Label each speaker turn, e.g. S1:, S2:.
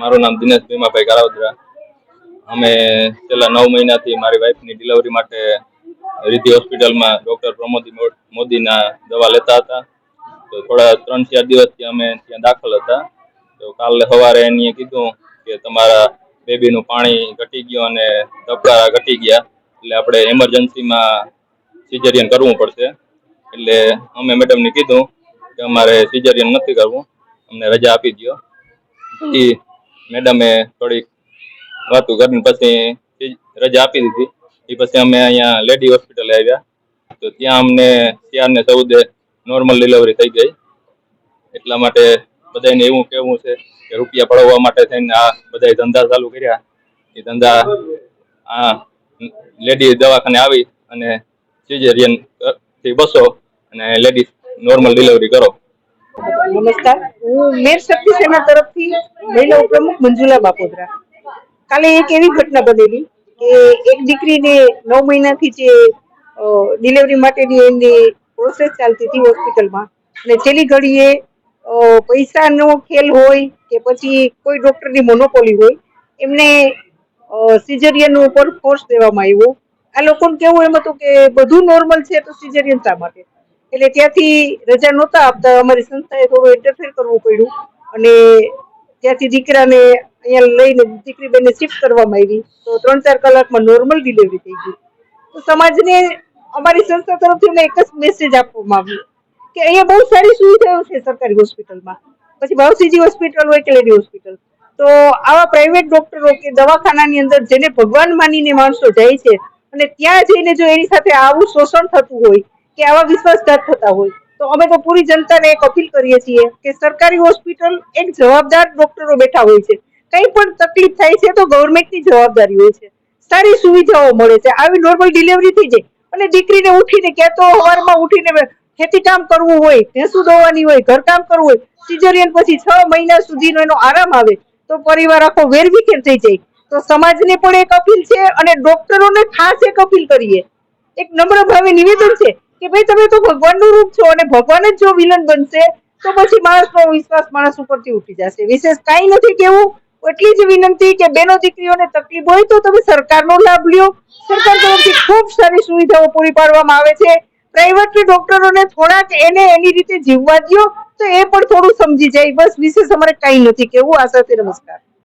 S1: મારું નામ દિનેશ ભીમાભાઈ કારાવદરા અમે છેલ્લા નવ મહિનાથી મારી વાઈફની ડિલિવરી માટે રિદ્ધિ હોસ્પિટલમાં ડૉક્ટર પ્રમોદી મોદીના દવા લેતા હતા. તો થોડા ત્રણ ચાર દિવસથી અમે ત્યાં દાખલ હતા. તો કાલે સવારે એની કીધું કે તમારા બેબીનું પાણી ઘટી ગયું અને ધબકારા ઘટી ગયા. એટલે આપણે એમરજન્સીમાં સિઝેરિયન કરવું પડશે. એટલે અમે મેડમને કીધું કે અમારે સિઝેરિયન નથી કરવું. અમને રજા આપી દો મેડમે થોડીક વાતું કરીને પછી રજા આપી દીધી. એ પછી અમે અહીંયા લેડી હોસ્પિટલે આવ્યા. તો ત્યાં અમને ચાર ચૌદે નોર્મલ ડિલિવરી થઈ ગઈ. એટલા માટે બધાને એવું કેવું છે કે રૂપિયા પડાવવા માટે થઈને આ બધા ધંધા ચાલુ કર્યા. એ ધંધા આ લેડી દવાખાને આવી અને સિઝેરિયનથી બસો અને લેડીઝ નોર્મલ ડિલિવરી કરો.
S2: નમસ્કાર. હું મેર શક્તિ સેના તરફથી મહિલા ઉપપ્રમુખ મંજુલા બાપોદરા. કાલે એક એવી ઘટના બનેલી કે એક દીકરીને નવ મહિનાથી જે ડિલિવરી માટેની એમની પ્રોસેસ ચાલતી હતી હોસ્પિટલમાં અને છેલ્લી ઘડીએ પૈસાનો ખેલ હોય કે પછી કોઈ ડૉક્ટરની મોનોપોલી હોય, એમને સિઝેરિયન ઉપર ફોર્સ દેવામાં આવ્યો. આ લોકોને કેવું એમ હતું કે બધું નોર્મલ છે તો સિઝેરિયન શા માટે? એટલે ત્યાંથી રજા નહોતા આપતા. અમારી સંસ્થાએ થોડું ઇન્ટરફેર કરવું પડ્યું. અને ત્યાંથી દીકરાને અહીંયા લઈને દીકરી બેને શિફ્ટ કરવામાં આવી. તો ત્રણ ચાર કલાકમાં નોર્મલ ડિલિવરી થઈ ગઈ. તો સમાજને, અમારી સંસ્થા તરફથી અમે એક જ મેસેજ આપવામાં આવ્યો કે અહીંયા બહુ સારી સુવિધાઓ છે સરકારી હોસ્પિટલમાં. પછી ભાવસીજી હોસ્પિટલ હોય કે લેડી હોસ્પિટલ. તો આવા પ્રાઇવેટ ડોક્ટરો કે દવાખાનાની અંદર જેને ભગવાન માનીને માણસો જાય છે અને ત્યાં જઈને જો એની સાથે આવું શોષણ થતું હોય કે આવા વિશ્વાસઘાત થતા હોય. તો અમે તો પૂરી જનતાને એક અપીલ કરીએ છીએ કે સરકારી હોસ્પિટલ એક જવાબદાર ડોક્ટરો બેઠા હોય છે. કંઈ પણ તકલીફ થાય છે તો ગવર્મેન્ટની જવાબદારી હોય છે. સારી સુવિધાઓ મળે છે. આવી નોર્મલ ડિલિવરી થઈ જાય અને દીકરીને ઉઠીને ક્યાં તો સવારમાં ઉઠીને ખેતી કામ કરવું હોય, ભેંસું દોવાની હોય, ઘરકામ કરવું હોય, સિઝરિયન પછી છ મહિના સુધીનો એનો આરામ આવે, તો પરિવાર આખો વેરવિખેર થઈ જાય. તો સમાજને પણ એક અપીલ છે અને ડોક્ટરોને ખાસ એક અપીલ કરીએ. એક નમ્ર ભાવે નિવેદન છે કે ભાઈ તમે તો ભગવાનનું રૂપ છો અને ભગવાન જ જો વિલન બનશે, તો પછી માણસનો વિશ્વાસ માણસ ઉપરથી ઉઠી જશે. વિશેષ કાંઈ નથી કેવું, એટલી જ વિનંતી કે બેનો દીકરીઓને તકલીફ હોય તો તમે સરકારનો લાભ લ્યો. સરકાર તરફથી ખૂબ સારી સુવિધાઓ પૂરી પાડવામાં આવે છે. પ્રાઇવેટ ડોક્ટરોને થોડાક એને એની રીતે જીવવા દ્યો, તો એ પણ થોડું સમજી જાય. બસ વિશેષ અમારે કાંઈ નથી કેવું. આ સાથે નમસ્કાર.